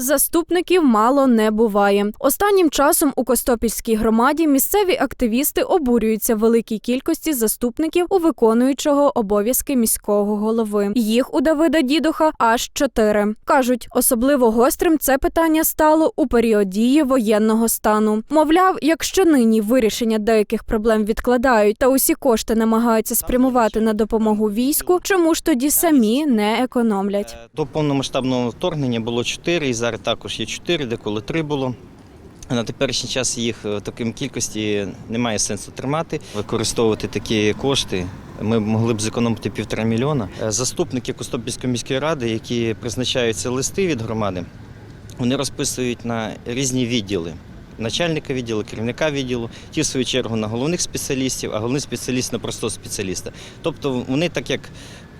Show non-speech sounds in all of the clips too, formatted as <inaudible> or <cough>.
Заступників мало не буває. Останнім часом у Костопільській громаді місцеві активісти обурюються великій кількості заступників у виконуючого обов'язки міського голови. Їх у Давида Дідуха аж чотири. кажуть, особливо гострим це питання стало у період дії воєнного стану. Мовляв, якщо нині вирішення деяких проблем відкладають та усі кошти намагаються спрямувати на допомогу війську, чому ж тоді самі не економлять? До повномасштабного вторгнення було чотири, і зараз також є чотири, деколи три було. На теперішній час їх в такій кількості немає сенсу тримати, використовувати такі кошти. Ми могли б зекономити півтора мільйона. Е, Заступники Костопільської міської ради, які призначаються листи від громади, вони розписують на різні відділи. Начальника відділу, керівника відділу, ті в свою чергу на головних спеціалістів, а головний спеціаліст на простого спеціаліста. Тобто вони так як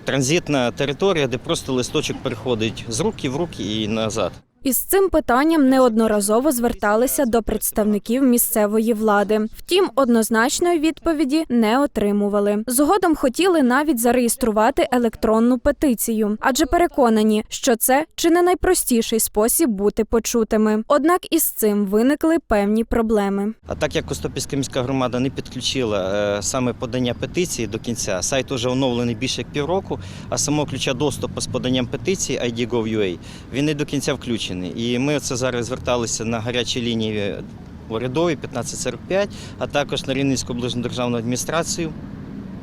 транзитна територія, де просто листочок переходить з руки в руки і назад. Із цим питанням неодноразово зверталися до представників місцевої влади. Втім, однозначної відповіді не отримували. Згодом хотіли навіть зареєструвати електронну петицію, адже переконані, що це чи не найпростіший спосіб бути почутими. Однак із цим виникли певні проблеми. А так як Костопільська міська громада не підключила е, саме подання петиції до кінця, сайт вже оновлений більше як півроку, а самого ключа доступу з поданням петиції ID.gov.ua він не до кінця включений. І ми це зараз зверталися на гарячі лінії урядові 1545, а також на Рівненську обласну державну адміністрацію.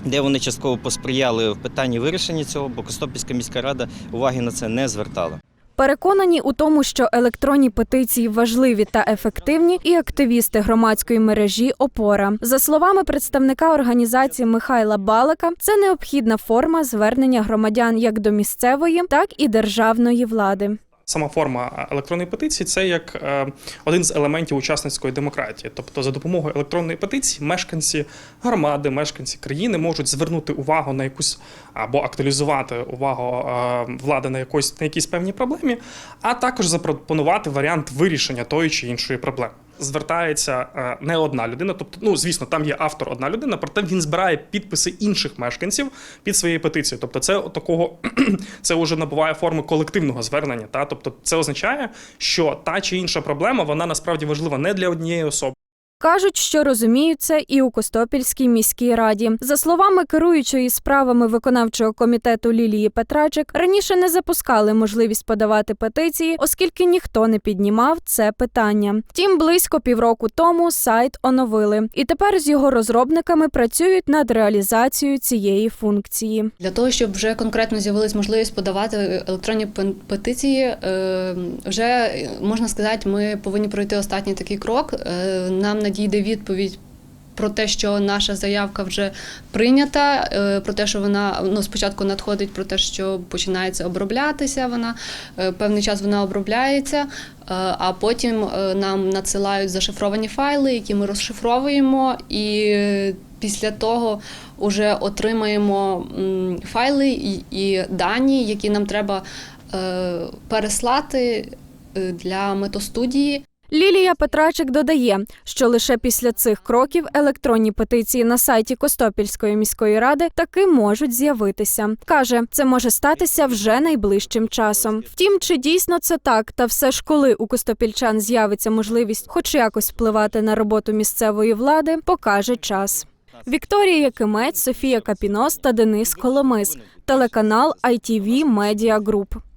Де вони частково посприяли в питанні вирішення цього, бо Костопільська міська рада уваги на це не звертала. Переконані у тому, що електронні петиції важливі та ефективні, і активісти громадської мережі Опора. За словами представника організації Михайла Балака, це необхідна форма звернення громадян як до місцевої, так і державної влади. Сама форма електронної петиції це як е, один з елементів учасницької демократії. Тобто, за допомогою електронної петиції мешканці громади, мешканці країни можуть звернути увагу на якусь або актуалізувати увагу е, влади на якось на якійсь певній проблемі, а також запропонувати варіант вирішення тої чи іншої проблеми. Звертається е, не одна людина, тобто, ну звісно, там є автор одна людина, проте він збирає підписи інших мешканців під своєю петицією. Тобто, це такого <clears throat> це вже набуває форми колективного звернення. Та тобто, це означає, що та чи інша проблема вона насправді важлива не для однієї особи. Кажуть, що розуміють це і у Костопільській міській раді. За словами керуючої справами виконавчого комітету Лілії Петрачик, раніше не запускали можливість подавати петиції, оскільки ніхто не піднімав це питання. Втім, близько півроку тому сайт оновили, і тепер з його розробниками працюють над реалізацією цієї функції. Для того, щоб вже конкретно з'явилась можливість подавати електронні петиції, е, вже е, можна сказати, ми повинні пройти останній такий крок. Е, Нам надійде відповідь. Про те, що наша заявка вже прийнята, е, про те, що вона ну спочатку надходить про те, що починається оброблятися. Вона е, певний час вона обробляється, е, а потім нам надсилають зашифровані файли, які ми розшифровуємо, і після того вже отримаємо файли і, і дані, які нам треба переслати для метостудії. Лілія Петрачик додає, що лише після цих кроків електронні петиції на сайті Костопільської міської ради таки можуть з'явитися. Каже, це може статися вже найближчим часом. Втім, чи дійсно це так, та все ж коли у костопільчан з'явиться можливість хоч якось впливати на роботу місцевої влади, покаже час. Вікторія Якимець, Софія Капінос та Денис Коломис. Телеканал ITV Media Group.